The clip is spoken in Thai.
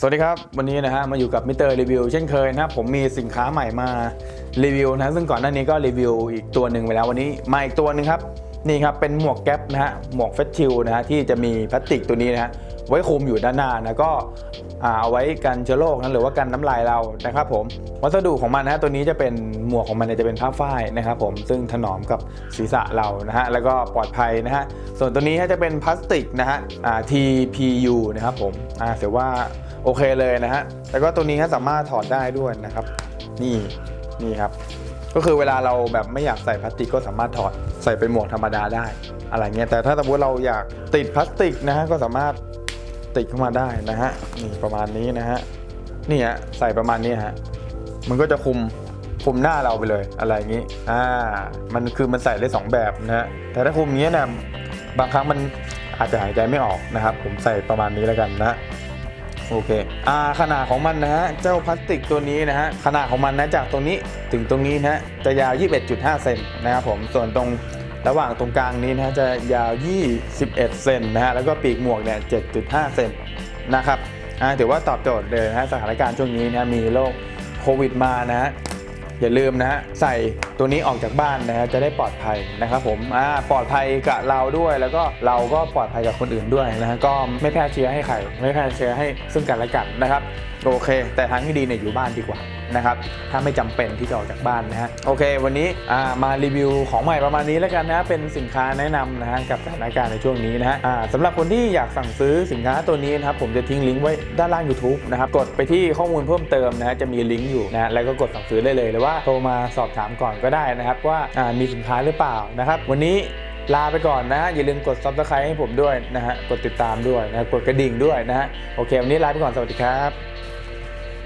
สวัสดีครับ วันนี้นะฮะมาอยู่กับมิเตอร์รีวิวเช่นเคยนะครับผมมีสินค้าใหม่มารีวิวนะซึ่งก่อนหน้านี้ก็รีวิวอีกตัวหนึ่งไปแล้ววันนี้มาอีกตัวหนึ่งครับนี่ครับเป็นหมวกแก๊ปนะฮะหมวกเฟสทิลนะฮะที่จะมีพลาสติกตัวนี้นะฮะ ไว้คุมอยู่ด้านหน้านะก็เอาไว้กันเชื้อโรคนะหรือว่ากันน้ำลายเรานะครับผมวัสดุของมันนะตัวนี้จะเป็นหมวกของมันจะเป็นผ้าฝ้ายนะครับผมซึ่งถนอมกับศีรษะเรานะฮะแล้วก็ปลอดภัยนะฮะส่วนตัวนี้จะเป็นพลาสติกนะฮะ TPU นะครับผมอ่าเสียว่าโอเคเลยนะฮะแล้วก็ตัวนี้สามารถถอดได้ด้วยนะครับ นี่นี่ครับก็คือเวลาเราแบบไม่อยากใส่พลาสติกก็สามารถถอดใส่เป็นหมวกธรรมดาได้ อะไรเงี้ยแต่ถ้าสมมติเราอยากติดพลาสติกนะฮะก็สามารถ ติดเข้ามาได้นะฮะนี่ประมาณนี้นะฮะนี่ฮะใส่ประมาณนี้ฮะมันก็จะคุมคุมหน้าเราไปเลยอะไรอย่างนี้อ่ามันคือมันใส่ได้สองแบบนะฮะแต่ถ้าคุมอย่างนี้นะบางครั้งมันอาจจะหายใจไม่ออกนะครับ ผมใส่ประมาณนี้แล้วกันนะโอเคอ่าขนาดของมันนะฮะเจ้าพลาสติกตัวนี้นะฮะขนาดของมันนะจากตรงนี้ถึงตรงนี้นะฮะจะยาว 21.5 เซนนะครับผมส่วนตรง ระหว่างตรงกลางนี้นะฮะจะยาว 21 เซนนะฮะแล้วก็ปีกหมวกเนี่ย 7.5 เซนนะครับอ่าถือว่าตอบโจทย์เลยนะฮะสถานการณ์ช่วงนี้นะมีโรคโควิดมานะฮะอย่าลืมนะฮะใส่ตัวนี้ออกจากบ้านนะฮะจะได้ปลอดภัยนะครับผมอ่าปลอดภัยกับเราด้วย แล้วก็เราก็ปลอดภัยกับคนอื่นด้วยนะฮะก็ไม่แพร่เชื้อให้ใคร ไม่แพร่เชื้อให้ซึ่งกันและกันนะครับโอเค แต่ทางที่ดีเนี่ยอยู่บ้านดีกว่านะครับถ้าไม่จำเป็นที่จะออกจากบ้านนะฮะโอเค วันนี้มารีวิวของใหม่ประมาณนี้แล้วกันนะเป็นสินค้าแนะนำนะฮะกับสถานการณ์ในช่วงนี้นะฮะสำหรับคนที่อยากสั่งซื้อสินค้าตัวนี้นะครับผมจะทิ้งลิงก์ไว้ด้านล่าง YouTube นะครับกดไปที่ข้อมูลเพิ่มเติมนะฮะจะมีลิงก์อยู่นะฮะแล้วก็กดสั่งซื้อได้เลยหรือว่าโทรมาสอบถามก่อนก็ได้นะครับว่ามีสินค้าหรือเปล่านะครับวันนี้ลาไปก่อนนะฮะอย่าลืมกด subscribe ให้ผมด้วยนะฮะ กดติดตามด้วยนะ กดกระดิ่งด้วยนะฮะ โอเค วันนี้ลาไปก่อน สวัสดีครับ